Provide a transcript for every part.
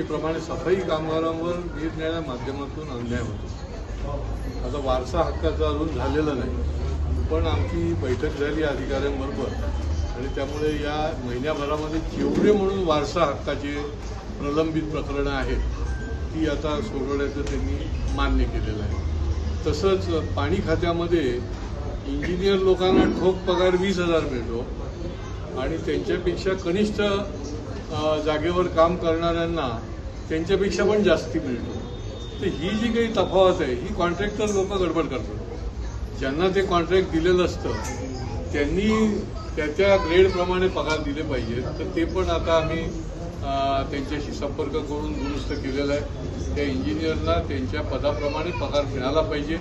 नेहमीप्रमाणे सफाई कामगारांवर निरनिळ्या माध्यमातून अन्याय होतो. आता वारसा हक्काचा अजून झालेला नाही पण आमची बैठक झाली अधिकाऱ्यांबरोबर. आणि त्यामुळे या महिन्याभरामध्ये जेवढे म्हणून वारसा हक्काचे प्रलंबित प्रकरणं आहेत ती आता सोडवण्याचं त्यांनी मान्य केलेलं आहे. तसंच पाणी खात्यामध्ये इंजिनियर लोकांना ठोक पगार वीस हजार मिळतो आणि त्यांच्यापेक्षा कनिष्ठ जागेवर काम करणाऱ्यांना त्यांच्यापेक्षा पण जास्ती मिळतो. तर ही जी काही तफावत आहे ही कॉन्ट्रॅक्टर लोक गडबड करतात. ज्यांना ते कॉन्ट्रॅक्ट दिलेलं असतं त्यांनी त्या त्या ग्रेडप्रमाणे पगार दिले पाहिजेत. तर ते पण आता आम्ही त्यांच्याशी संपर्क करून दुरुस्त केलेला आहे. त्या इंजिनियरना त्यांच्या पदाप्रमाणे पगार मिळाला पाहिजे.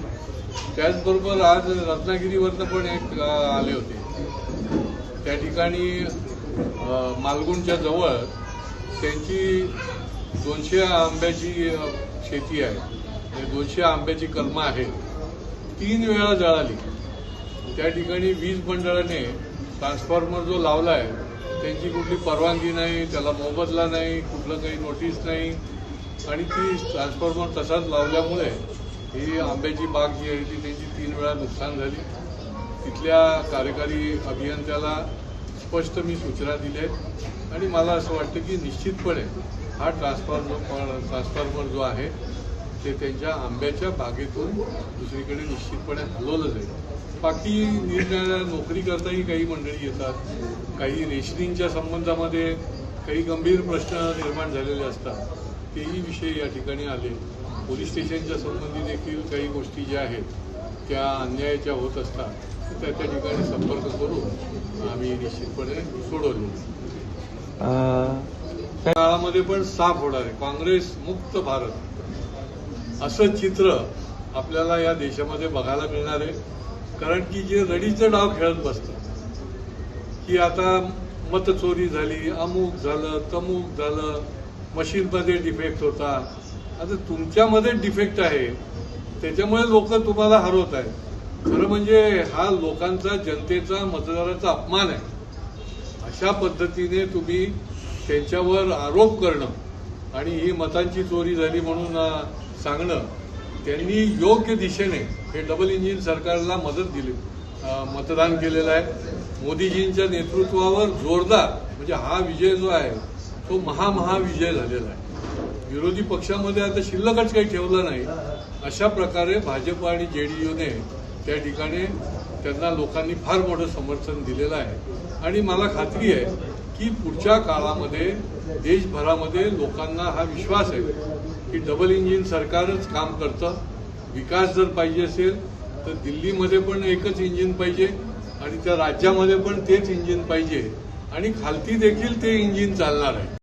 त्याचबरोबर आज रत्नागिरीवरनं पण एक आले होते. त्या ठिकाणी मालगुणच्या जवळ त्यांची दोनशे आंब्याची शेती आहे. म्हणजे दोनशे आंब्याची कलमं आहेत. तीन वेळा जळाली. त्या ठिकाणी वीज मंडळाने ट्रान्सफॉर्मर जो लावला आहे त्यांची कुठली परवानगी नाही त्याला मोबदला नाही कुठलं काही नोटीस नाही. आणि ती ट्रान्सफॉर्मर तसाच लावल्यामुळे ही आंब्याची बाग जी आहे ती त्यांची तीन वेळा नुकसान झाली. तिथल्या कार्यकारी अभियंत्याला स्पष्ट मी सूचना दिल्या आहेत. आणि मला असं वाटतं की निश्चितपणे हा ट्रान्सफॉर्मर ट्रान्सफॉर्मर जो आहे ते त्यांच्या आंब्याच्या बागेतून दुसरीकडे निश्चितपणे हलवलं जाईल. बाकी निरनिराळ्या नोकरी करताही काही मंडळी येतात. काही रेशनिंगच्या संबंधामध्ये काही गंभीर प्रश्न निर्माण झालेले असतात. तेही विषय या ठिकाणी आले. पोलीस स्टेशनच्या संबंधी देखील काही गोष्टी ज्या आहेत त्या अन्यायाच्या होत असतात. त्या त्या ठिकाणी संपर्क करून आम्ही निश्चितपणे सोडवले काळामध्ये पण साफ होणार आहे. काँग्रेस मुक्त भारत असं चित्र आपल्याला या देशामध्ये बघायला मिळणार आहे. कारण की जे रडीचं डाव खेळत बसतात की आता मतचोरी झाली अमुक झालं तमुक झालं मशीनमध्ये डिफेक्ट होता. आता तुमच्यामध्ये डिफेक्ट आहे त्याच्यामुळे लोक तुम्हाला हरवत आहेत. खरं म्हणजे हा लोकांचा जनतेचा मतदाराचा अपमान आहे. अशा पद्धतीने तुम्ही त्यांच्यावर आरोप करणं आणि ही मतांची चोरी झाली म्हणून सांगणं त्यांनी योग्य दिशेने हे डबल इंजिन सरकारला मदत दिली. मतदान केलेलं आहे. मोदीजींच्या नेतृत्वावर जोरदार म्हणजे हा विजय जो आहे तो महामहाविजय झालेला आहे. विरोधी पक्षामध्ये आता शिल्लकच काही ठेवलं नाही. अशा प्रकारे भाजप आणि जे डी यूने त्या ठिकाणी त्यांना लोकांनी फार मोठं समर्थन दिलेलं आहे. आणि मला खात्री आहे की पुढच्या काळामध्ये देशभरामध्ये लोकांना हा विश्वास आहे की डबल इंजिन सरकारच काम करतं. विकास जर पाहिजे असेल तर दिल्लीमध्ये पण एकच इंजिन पाहिजे आणि त्या राज्यामध्ये पण तेच इंजिन पाहिजे. आणि खालती देखील ते इंजिन चालणार आहे.